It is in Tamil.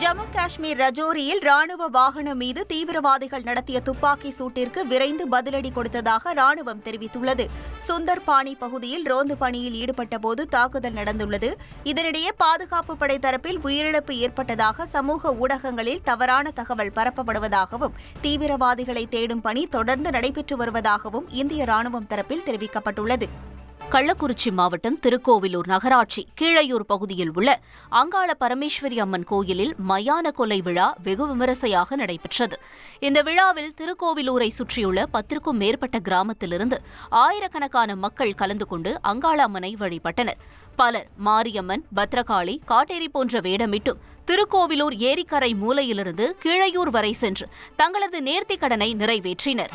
ஜம்மு காஷ்மீர் ரஜோரியில் ராணுவ வாகனம் மீது தீவிரவாதிகள் நடத்திய துப்பாக்கி சூட்டிற்கு விரைந்து பதிலடி கொடுத்ததாக ராணுவம் தெரிவித்துள்ளது. சுந்தர்பாணி பகுதியில் ரோந்து பணியில் ஈடுபட்டபோது தாக்குதல் நடந்துள்ளது. இதனிடையே பாதுகாப்பு படை தரப்பில் உயிரிழப்பு ஏற்பட்டதாக சமூக ஊடகங்களில் தவறான தகவல் பரப்பப்படுவதாகவும் தீவிரவாதிகளை தேடும் பணி தொடர்ந்து நடைபெற்று வருவதாகவும் இந்திய ராணுவம் தரப்பில் தெரிவிக்கப்பட்டுள்ளது. கள்ளக்குறிச்சி மாவட்டம் திருக்கோவிலூர் நகராட்சி கீழையூர் பகுதியில் உள்ள அங்காள பரமேஸ்வரி அம்மன் கோயிலில் மயான கொலை விழா வெகு விமரிசையாக நடைபெற்றது. இந்த விழாவில் திருக்கோவிலூரை சுற்றியுள்ள பத்திற்கும் மேற்பட்ட கிராமத்திலிருந்து ஆயிரக்கணக்கான மக்கள் கலந்து கொண்டு அங்காள அம்மனை வழிபட்டனர். பலர் மாரியம்மன் பத்ரகாளி காட்டேரி போன்ற வேடமிட்டும் திருக்கோவிலூர் ஏரிக்கரை மூலையிலிருந்து கீழையூர் வரை சென்று தங்களது நேர்த்திக் கடனை நிறைவேற்றினர்.